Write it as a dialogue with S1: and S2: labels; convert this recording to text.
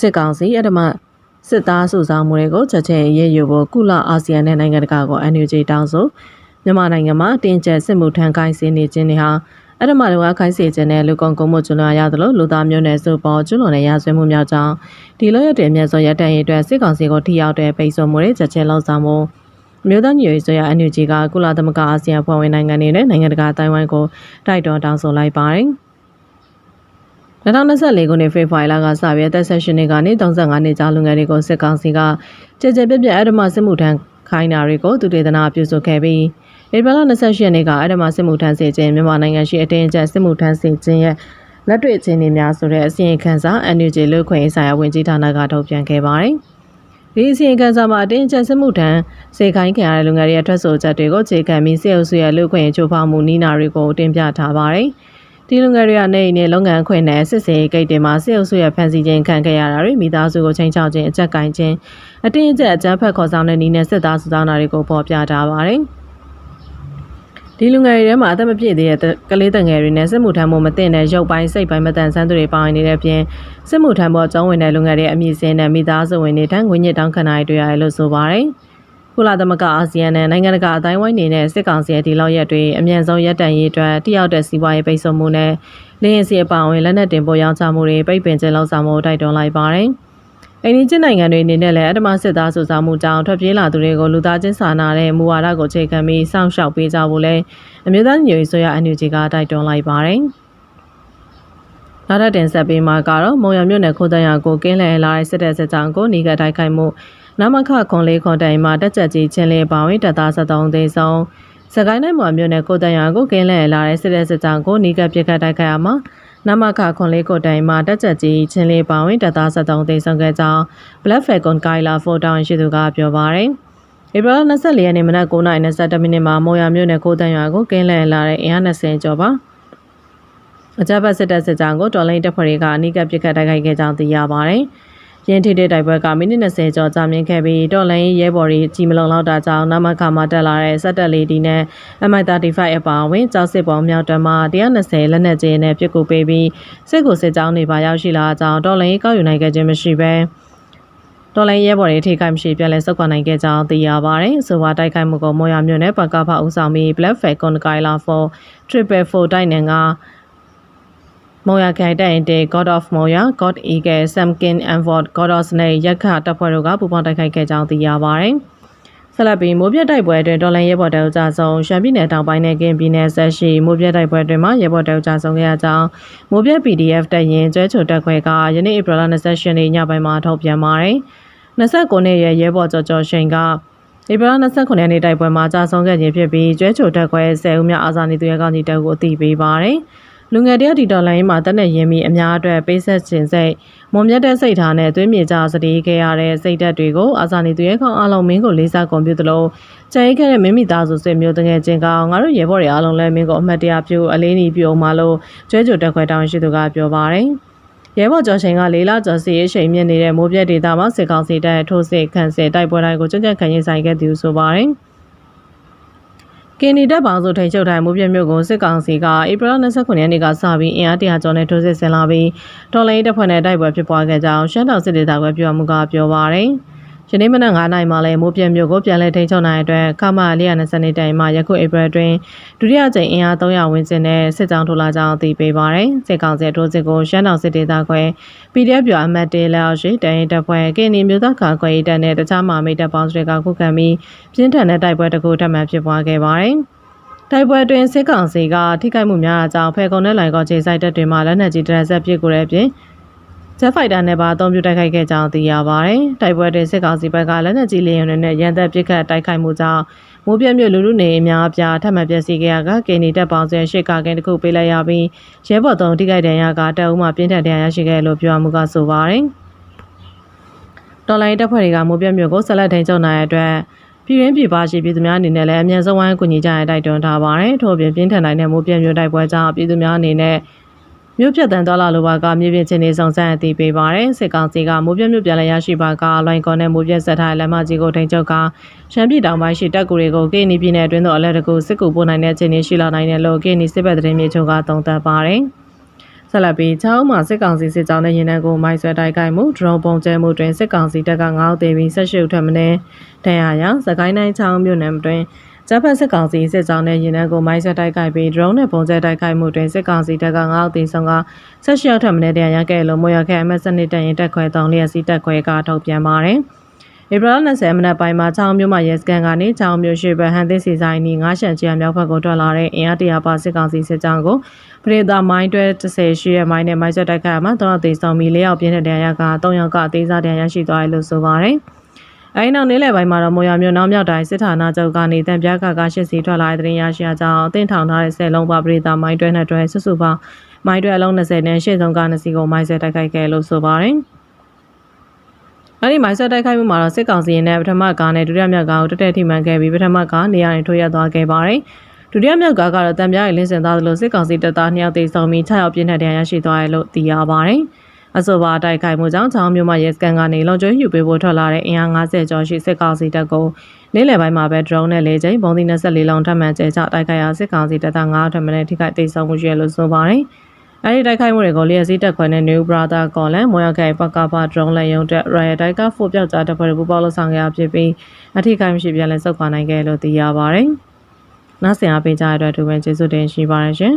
S1: စစ်ကောင်စီအဓမ္မစစ်သားစုဆောင်မှုတွေကိုချက်ချင်းရည်ရွယ်ဖို့ကုလအာဆီယံနဲ့နိုင်ငံတကာကို NUG တောင်းဆိုမြန်မာနိုင်ငံမှာတင်ကျက်စစ်မှုထမ်းကိုင်းစင်းနေခြင်းတွေဟာအဓမ္မလုံအခိုင်းစေခြင်းနဲ့လူကုန်ကူးမှုကျွလွန်ရသလိုလူသားမျိုးနွယ်စုပေါ်ကျွလွန်တဲ့ရာဇဝတ်မှုများကြောင့်ဒီလိုရတဲ့အမြတ်ဆုံးရတဲ့ရေးအတွက်စစ်ကောင်စီကိုထိရောက်တဲ့ပိတ်ဆို့မှုတွေချက်ချင်းလှုံ့ဆော်မှုအမျိုးသားညီညွတ်ရေးဆိုရ NUG ကကုလသမဂ္ဂအာဆီယံဖွဲ့ဝင်နိုင်ငံတွေနဲ့နိုင်ငံတကာအတိုင်းဝိုင်းကိုတိုက်တွန်းတောင်းဆိုလိုက်ပါတယ်။ 2024ခုနှစ်ဖေဖော်ဝါရီလကစပြီးအသက်16နှစ်ကနေ35နှစ်ကြားလူငယ်တွေကိုစစ်ကောင်စီကကြည်ကြဲပြပြအဓမ္မစစ်မှုထမ်းခိုင်းတာတွေကိုသူတေသနာပြုစုခဲ့ပြီးဧပြီလ28ရက်နေ့ကအဓမ္မစစ်မှုထမ်းစေခြင်းမြန်မာနိုင်ငံရှိအတင်းအကျပ်စစ်မှုထမ်းစေခြင်းရဲ့လက်တွေ့ချင်းတွေများဆိုတဲ့အစီရင်ခံစာ NUG လူခွင့်ဆိုင်ရာဝန်ကြီးဌာနကထုတ်ပြန်ခဲ့ပါတယ်။ဒီအစီရင်ခံစာမှာအတင်းအကျပ်စစ်မှုထမ်းစေခိုင်းခံရတဲ့လူငယ်တွေရဲ့ထွက်ဆိုချက်တွေကိုခြေခံပြီးစေအုပ်စုရဲ့လူခွင့်ချိုးဖောက်မှုနီးနာတွေကိုတင်ပြထားပါတယ်။ ဒီလူငယ်တွေကနေအိမ်နဲ့လုပ်ငန်းခွင်နဲ့စစ်စေးဂိတ်တွေမှာစစ်အုပ်စုရဲ့ဖန်ဆီးခြင်းခံခဲ့ရတာတွေမိသားစုကိုချိန်ချောက်ခြင်းအကြက်ကင်ခြင်းအတင်းအကျပ်အကြမ်းဖက်ခေါ်ဆောင်တဲ့နည်းနဲ့စစ်သားစုဆောင်တာတွေကိုပေါ်ပြထားပါတယ်ဒီလူငယ်တွေထဲမှာအသက်မပြည့်သေးတဲ့ကလေးတငယ်တွေနဲ့စစ်မှုထမ်းမှုမတင်တဲ့ရုပ်ပိုင်းစိတ်ပိုင်းမတန်ဆန်းသူတွေပါဝင်နေတဲ့ပြင်စစ်မှုထမ်းပေါ်ကျောင်းဝင်တဲ့လူငယ်တွေအမည်စင်းနဲ့မိသားစုဝင်တွေတန်းငွေညစ်တောင်းခံတာတွေတွေ့ရတယ်လို့ဆိုပါတယ်။ ကုလသမဂ္ဂအာဆီယံနဲ့နိုင်ငံတကာအတိုင်းဝိုင်းနေနဲ့စစ်ကောင်စီရဲ့ဒီလောက်ရက်တွေအမြန်ဆုံးရပ်တန့်ရေးအတွက်တိရောက်တဲ့စီးပွားရေးပိတ်ဆို့မှုနဲ့လင်းရင်စီအပောင်ဝင်လက်နက်တင်ပို့ရောင်းချမှုတွေပိတ်ပင်ခြင်းလောက်ဆောင်မှုတိုက်တွန်းလိုက်ပါတယ်။အိန္ဒိယနိုင်ငံတွေအနေနဲ့လည်းအတ္တမစစ်သားစုဆောင်မှုကြောင့်ထွက်ပြေးလာသူတွေကိုလူသားချင်းစာနာတဲ့မူဝါဒကိုအခြေခံပြီးစောင့်ရှောက်ပေးကြဖို့လည်းအမျိုးသားညီညွတ်ရေးဆိုရ NUG ကတိုက်တွန်းလိုက်ပါတယ်။နောက်ထပ်တင်ဆက်ပေးမှာကတော့မုံရမြို့နယ်ခိုးတရကိုကင်းလည်လာတဲ့စစ်တပ်စစ်ကြောင်းကိုနေကတိုက်ခိုက်မှု နမခခွန်လေးခွန်တိုင်မှာတက်ချက်ကြီးချင်းလေးပါဝင်တပ်သား73သိန်းဆုံးစကိုင်းတိုင်းမှာမြို့နယ်ကိုတန်ရွာကိုကင်းလဲလာတဲ့စစ်တဲ့စစ်ကြောင်းကိုနီးကပ်ပြစ်ခတ်တိုက်ခိုက်ရမှာနမခခွန်လေးကိုတိုင်မှာတက်ချက်ကြီးချင်းလေးပါဝင်တပ်သား73သိန်းဆုံးခဲ့ကြောင်း Black Falcon Kaila 4တောင်ရှိသူကပြောပါရယ်ဧပြီလ24ရက်နေ့မနက်9:22မိနစ်မှာမော်ရမြို့နယ်ကိုတန်ရွာကိုကင်းလဲလာတဲ့အင်အား20ကျော်ပါအကြမ်းဖက်စစ်တပ်စစ်ကြောင်းကိုတော်လိုင်းတပ်ဖွဲ့တွေကအနီးကပ်ပစ်ခတ်တိုက်ခိုက်ခဲ့ကြောင်းသိရပါတယ်။ ရင်းထိတဲ့တိုက်ပွဲကမိနစ်20ကျော်ကြာမြင့်ခဲ့ပြီးတော်လိုင်းရဲဘော်တွေကြီးမလုံလောက်တာကြောင့်နမခမှာတက်လာတဲ့စက်တက်လေးဒီနဲ့ MI35 အပါအဝင်ကြောက်စစ်ပေါ်မြောက်တမ120လက်နက်ကြီးနဲ့ပြစ်ကူပေးပြီးစစ်ကိုစစ်ကြောင်းတွေပါရောက်ရှိလာကြောင်းတော်လိုင်းကောက်ယူနိုင်ခဲ့ခြင်းမရှိဘဲတော်လိုင်းရဲဘော်တွေထိခိုက်မရှိပြန်လည်ဆုတ်ခွာနိုင်ခဲ့ကြောင်းသိရပါတယ်။ဆိုပါတိုက်ခိုက်မှုကိုမော်ရမြို့နယ်ပကဖဦးဆောင်ပြီး Black Falcon Kaila 4 Triple 4တိုက်နယ်က မော်ယာခိုင်တိုင်တဲ့ God of Moya, God Eagle, Samkin and Ford, God of Snake ရက်ခတပ်ဖွဲ့တို့ကပူးပေါင်းတိုက်ခိုက်ခဲ့ကြောင်းသိရပါတယ်။ဆက်လက်ပြီးမိုးပြတ်တိုက်ပွဲအတွင်းဒေါ်လန်ရဲဘော်တောက်ကြဆုံးရှမ်းပြည်နယ်တောင်ပိုင်းနဲ့ကင်းပြည်နယ်ဆက်ရှိမိုးပြတ်တိုက်ပွဲအတွင်းမှာရဲဘော်တောက်ကြဆုံးခဲ့ရကြောင်းမိုးပြတ် PDF တပ်ရင်းကျွဲချိုတက်ခွဲကယနေ့ဧပြီလ28ရက်နေ့ညပိုင်းမှာထုတ်ပြန်ပါတယ်။29နှစ်ရဲ့ရဲဘော်ကျော်ကျော်ရှိန်ကဧပြီလ29ရက်နေ့တိုက်ပွဲမှာကြာဆုံးခဲ့ခြင်းဖြစ်ပြီးကျွဲချိုတက်ခွဲ10ဦးများအာဇာနည်သူရဲကောင်းကြီးတပ်ကိုအသိပေးပါတယ်။ လူငယ်တယောက်ဒီဒေါ်လာရင်းမှာတက်နဲ့ရင်းပြီးအများအတွက်ပေးဆက်ခြင်းစိတ်မွန်မြတ်တဲ့စိတ်ထားနဲ့သွေးမြေကြစတီးခဲ့ရတဲ့စိတ်ဓာတ်တွေကိုအာဇာနည်သူရဲ့ခေါင်းအလုံးမင်းကိုလေးစားကွန်ပျူတာလို့ကြံ့ခဲ့တဲ့မင်းမိသားစုဆွေမျိုးတငယ်ချင်းကောင်ငါတို့ရေဘော်တွေအားလုံးလည်းမင်းကိုအမှတ်တရပြုအလေးနီးပြုံမှလို့ကျွဲကြိုတက်ခွဲတောင်းရှိသူကပြောပါတယ်ရဲဘော်ကျော်ချိန်ကလေးလာကျော်စီအချိန်မြင့်နေတဲ့မိုးပြက်ဒေတာမှာစစ်ကောင်စီတပ်ထိုးစစ်ခန့်စစ်တိုက်ပွဲတိုင်းကိုကြံ့ကြံ့ခံရင်ဆိုင်ခဲ့သူဆိုပါတယ်။ ကင်နီတပ်ပေါင်းစုထိန်ချုပ်ထိုင်မှုပြမြို့ကိုစစ်ကောင်စီကဧပြီလ29ရက်နေ့ကစပြီးအင်အားတရာကျော်နဲ့ထိုးစစ်ဆင်လာပြီးတော်လိုင်းတပ်ဖွဲ့နဲ့တိုက်ပွဲဖြစ်ပွားခဲ့ကြောင်းရှမ်းတောင်စစ်ဒေသကွယ်ပြောမှုကပြောပါရယ်။ ယနေ့မနက်9:00နာရီမှာလည်းမိုးပြမြို့ကိုပြန်လည်ထိန်းချုပ်နိုင်တဲ့ခမ420တိုင်မှယခုဧပြီအတွင်းဒုတိယကြိမ်အင်အား300ဝန်းကျင်နဲ့စစ်ကြောင်းထိုးလာကြောင်းသိပေးပါရယ်စစ်ကောင်စီထိုးစစ်ကိုရှမ်းတောင်စစ်ဒေသခွဲ PDF ပြအမတ်တေးလောက်ရှိတရင်တပ်ဖွဲ့ကင်းနီမျိုးသားကာကွယ်ရေးတပ်နဲ့တခြားမာမိတ်တပ်ပေါင်းတွေကခုခံပြီးပြင်းထန်တဲ့တိုက်ပွဲတစ်ခုထပ်မံဖြစ်ပွားခဲ့ပါရယ်တိုက်ပွဲတွင်စစ်ကောင်စီကထိခိုက်မှုများအကြောင်းဖဲကုံနဲ့လိုင်ကောခြေဆိုင်တပ်တွေမှလက်နက်ကြီးတရဆက်ပစ်ကိုတဲ့အပြင် ဂျက်ဖိုက်တာနဲ့ပါအသုံးပြုတိုက်ခိုက်ခဲ့ကြောင်းသိရပါတယ်။တိုက်ပွဲတွင်စစ်ကောင်စီဘက်ကလက်နက်ကြီးလေယာဉ်တွေနဲ့ရန်တပ်ပစ်ခတ်တိုက်ခိုက်မှုကြောင့်မိုးပြမြို့လူလူနေအများအပြားထပ်မံပျက်စီးခဲ့ရကကင်နီတပ်ပေါင်းစဲရှစ်ကာကင်းတစ်ခုပေးလိုက်ရပြီးရဲဘော်သုံးထိခိုက်ဒဏ်ရာကတပ်ဦးမှပြင်းထန်ဒဏ်ရာရရှိခဲ့လို့ပြောမှုကဆိုပါတယ်။တော်လိုင်းတပ်ဖွဲ့တွေကမိုးပြမြို့ကိုဆက်လက်ထိန်းချုပ်နိုင်တဲ့အတွက်ပြည်ရင်းပြည်ပရှိပြည်သူများအနေနဲ့လည်းအမြန်ဆုံးဝိုင်းကူညီကြရတိုက်တွန်းထားပါတယ်။ထို့အပြင်ပြင်းထန်နိုင်တဲ့မိုးပြမြို့တိုက်ပွဲကြောင့်ပြည်သူများအနေနဲ့ မြို့ပြတ်တန်သွားလာလိုပါကမြေပြင်ချင်းနေဆောင်ဆန်းအသိပေးပါတယ်စစ်ကောင်စီကမိုးပြတ်မြို့ပြန်လည်ရရှိပါကလွိုင်ကော်နဲ့မိုးပြတ်ဆက်ထားတဲ့လမ်းမကြီးကိုထိန်းချုပ်ကရှမ်းပြည်တောင်ပိုင်းရှိတပ်ကူတွေကိုကေနီပြည်နယ်အတွင်းသို့အလက်တကူစစ်ကူပို့နိုင်တဲ့အခြေအနေရှိလာနိုင်တယ်လို့ကေနီစစ်ဘက်သတင်းမြေချုပ်ကသုံးသပ်ပါတယ်ဆက်လက်ပြီးချောင်းမှာစစ်ကောင်စီစစ်ကြောင်းနဲ့ရင်နှန်းကိုမိုင်းဆွဲတိုက်ခိုက်မှုဒရုန်းပုံကျဲမှုတွင်စစ်ကောင်စီတပ်က9ဦးသေပြီး18ဦးထပ်မံဒဏ်ရာရစကိုင်းတိုင်းချောင်းမြို့နယ်တွင် ဂျပန်စစ်ကောင်စီစစ်ကြောင်းနဲ့ရင်နှန်းကိုမိုင်းဆွဲတိုက်ခိုက်ပြီးဒရုန်းနဲ့ပုံကျဲတိုက်ခိုက်မှုတွင်စစ်ကောင်စီတပ်က9ဦးသေဆုံးက18ဦးထပ်မံဒဏ်ရာရခဲ့လို့မွေရခဲ MS2 တပ်ရင်တက်ခွဲ3လျက်စီတက်ခွဲကထုတ်ပြန်ပါတယ်ဧပြီလ20မိနစ်ပိုင်းမှာချောင်းမြို့မှာရဲစခန်းကနေချောင်းမြို့ရှိဘဟန်သစ်စီဆိုင်နီငါးရှန်ချီယာမြောက်ဘက်ကိုထွက်လာတဲ့အင်အားတရာပါစစ်ကောင်စီစစ်ကြောင်းကိုပရိသမိုင်းတွဲ30ရှိရဲ့မိုင်းနဲ့မိုင်းဆွဲတိုက်ခိုက်မှာတော့သေဆုံးပြီး၄ယောက်ပြင်းတဲ့ဒဏ်ရာက3ယောက်ကအသေးစားဒဏ်ရာရှိသွားတယ်လို့ဆိုပါတယ်။ အဲဒီနောက်နေ့လယ်ပိုင်းမှာတော့မော်ရမြို့နောက်မြောက်တိုင်းစစ်ဌာနချုပ်ကနေတံပြားကကရှစ်စီထွက်လာတဲ့တင်ရရှိအကြောင်းအသင်းထောင်ထားတဲ့ဆယ်လုံးပါပရိသမိုင်းတွဲနဲ့တွဲဆွစုပေါင်းမိုင်းတွဲအလုံး20နဲ့ရှေ့ဆုံးက2စီကိုမိုင်းဆွဲတိုက်ခိုက်ခဲ့လို့ဆိုပါတယ်။အဲ့ဒီမိုင်းဆက်တိုက်ခိုက်မှုမှာတော့စစ်ကောင်စီရဲ့ပထမကားနဲ့ဒုတိယမြောက်ကားကိုတက်တက်ထိမှန်ခဲ့ပြီးပထမကားနေရာရင်ထိုးရသွားခဲ့ပါတယ်။ဒုတိယမြောက်ကားကတော့တံပြားရည်လင်းစင်သားသလိုစစ်ကောင်စီတပ်သား2ယောက်သေဆုံးပြီး6ယောက်ပြင်းထန်ဒဏ်ရာရရှိသွားတယ်လို့သိရပါတယ်။ အဆိုပါတိုက်ခိုက်မှုကြောင့်ချောင်းမြို့မှာရဲစခန်းကနေလုံခြုံရေးယူပေးဖို့ထွက်လာတဲ့အင်အား90ကျော်ရှိစစ်ကောင်စီတပ်ကိုနေ့လယ်ပိုင်းမှာပဲ drone နဲ့လေကျင်းပုံသီး24လုံးထပ်မံကျဲချတိုက်ခိုက်ရာစစ်ကောင်စီတပ်သား9ထပ်မံထိခိုက်ဒေဆုံးမှုရှိရလို့ဆိုပါတယ်။အဲဒီတိုက်ခိုက်မှုတွေကိုလျက်စီးတက်ခွဲတဲ့ New Brother ကော်လန်မော်ရခိုင်ပကပ drone လက်ရုံတက် Royal Tiger 4ပြောက်ကြားတပ်ဖွဲ့ပူးပေါင်းလှဆောင်ခဲ့ဖြစ်ပြီးအထိခိုက်မရှိပြန်လဲစုခွာနိုင်ခဲ့လို့သိရပါတယ်။နောက်ဆင်အားပေးကြတဲ့အတွက်ဒီဝင်ကျေးဇူးတင်ရှိပါတယ်ရှင်